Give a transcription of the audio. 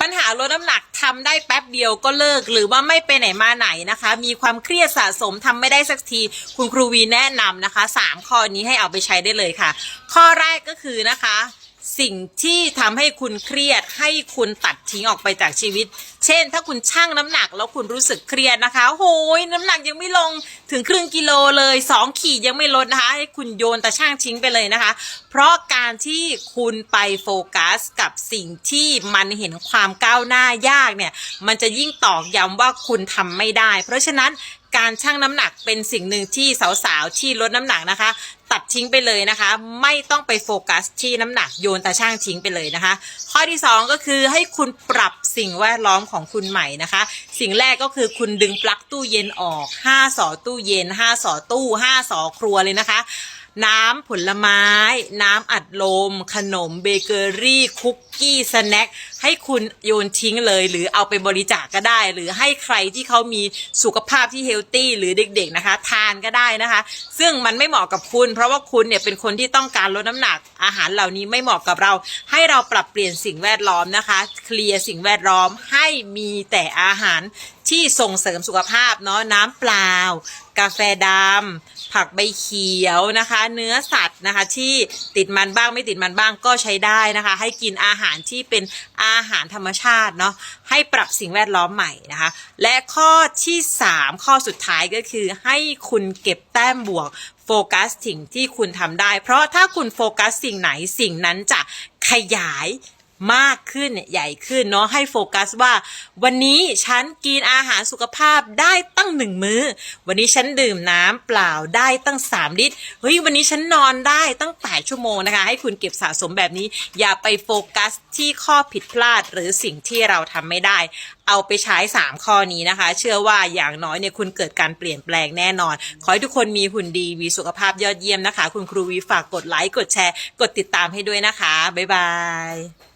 ปัญหาลดน้ำหนักทำได้แป๊บเดียวก็เลิกหรือว่าไม่ไปไหนมาไหนนะคะ มีความเครียดสะสมทำไม่ได้สักที คุณครูวีแนะนำนะคะสามข้อนี้ให้เอาไปใช้ได้เลยค่ะ ข้อแรกก็คือนะคะ สิ่งที่ทำให้คุณเครียดให้คุณตัดทิ้งออกไปจากชีวิต เช่น ถ้าคุณชั่งน้ำหนักแล้วคุณรู้สึกเครียดนะคะโหยน้ำหนักยังไม่ลงถึงครึ่งกิโลเลยสองขีดยังไม่ลดนะคะ ให้คุณโยนตาช่างทิ้งไปเลยนะคะ เพราะการที่คุณไปโฟกัสกับสิ่งที่มันเห็นความก้าวหน้ายากเนี่ย มันจะยิ่งตอกย้ำว่าคุณทำไม่ได้ เพราะฉะนั้น การชั่งน้ำหนักเป็นสิ่งหนึ่งที่สาวๆที่ลดน้ำหนักนะคะ ตัดทิ้งไปเลยนะคะ ไม่ต้องไปโฟกัสที่น้ำหนักโยนตาช่างทิ้งไปเลยนะคะ ข้อที่สองก็คือให้คุณปรับสิ่งแวดล้อมของคุณใหม่นะคะ สิ่งแรกก็คือคุณดึงปลั๊กตู้เย็นออก5สอตู้เย็น5สอตู้5สอครัวเลยนะคะ น้ำผลไม้ น้ำอัดลม ขนมเบเกอรี่คุกกี้สแน็คให้คุณโยนทิ้งเลย หรือเอาไปบริจาคก็ได้ หรือให้ใครที่เขามีสุขภาพที่เฮลตี้หรือเด็กๆนะคะ ทานก็ได้นะคะ ซึ่งมันไม่เหมาะกับคุณ เพราะว่าคุณเนี่ยเป็นคนที่ต้องการลดน้ำหนักอาหารเหล่านี้ไม่เหมาะกับเรา ให้เราปรับเปลี่ยนสิ่งแวดล้อมนะคะ เคลียร์สิ่งแวดล้อมให้มีแต่อาหารที่ส่งเสริมสุขภาพเนาะน้ำเปล่า กาแฟดำ ผักใบเขียวนะคะ เนื้อสัตว์นะคะ ที่ติดมันบ้างไม่ติดมันบ้างก็ใช้ได้นะคะ ให้กินอาหารที่เป็นอาหารธรรมชาติเนาะให้ปรับสิ่งแวดล้อมใหม่นะคะ และข้อที่ 3 ข้อสุดท้ายก็คือให้คุณเก็บแต้มบวกโฟกัสสิ่งที่คุณทำได้ เพราะถ้าคุณโฟกัสสิ่งไหนสิ่งนั้นจะขยาย มากขึ้นเนี่ยใหญ่ขึ้นเนาะให้โฟกัสว่าวันนี้ฉันกินอาหารสุขภาพได้ตั้งหนึ่งมื้อ วันนี้ฉันดื่มน้ำเปล่าได้ตั้งสามลิตรเฮ้ยวันนี้ฉันนอนได้ตั้งแปดชั่วโมงนะคะ ให้คุณเก็บสะสมแบบนี้ อย่าไปโฟกัสที่ข้อผิดพลาดหรือสิ่งที่เราทำไม่ได้ เอาไปใช้ 3 ข้อนี้นะคะ เชื่อว่าอย่างน้อยเนี่ยคุณเกิดการเปลี่ยนแปลงแน่นอน ขอให้ทุกคนมีหุ่นดีมีสุขภาพยอดเยี่ยมนะคะ คุณครูวีฝากกดไลค์กดแชร์ กดติดตามให้ด้วยนะคะ บ๊ายบาย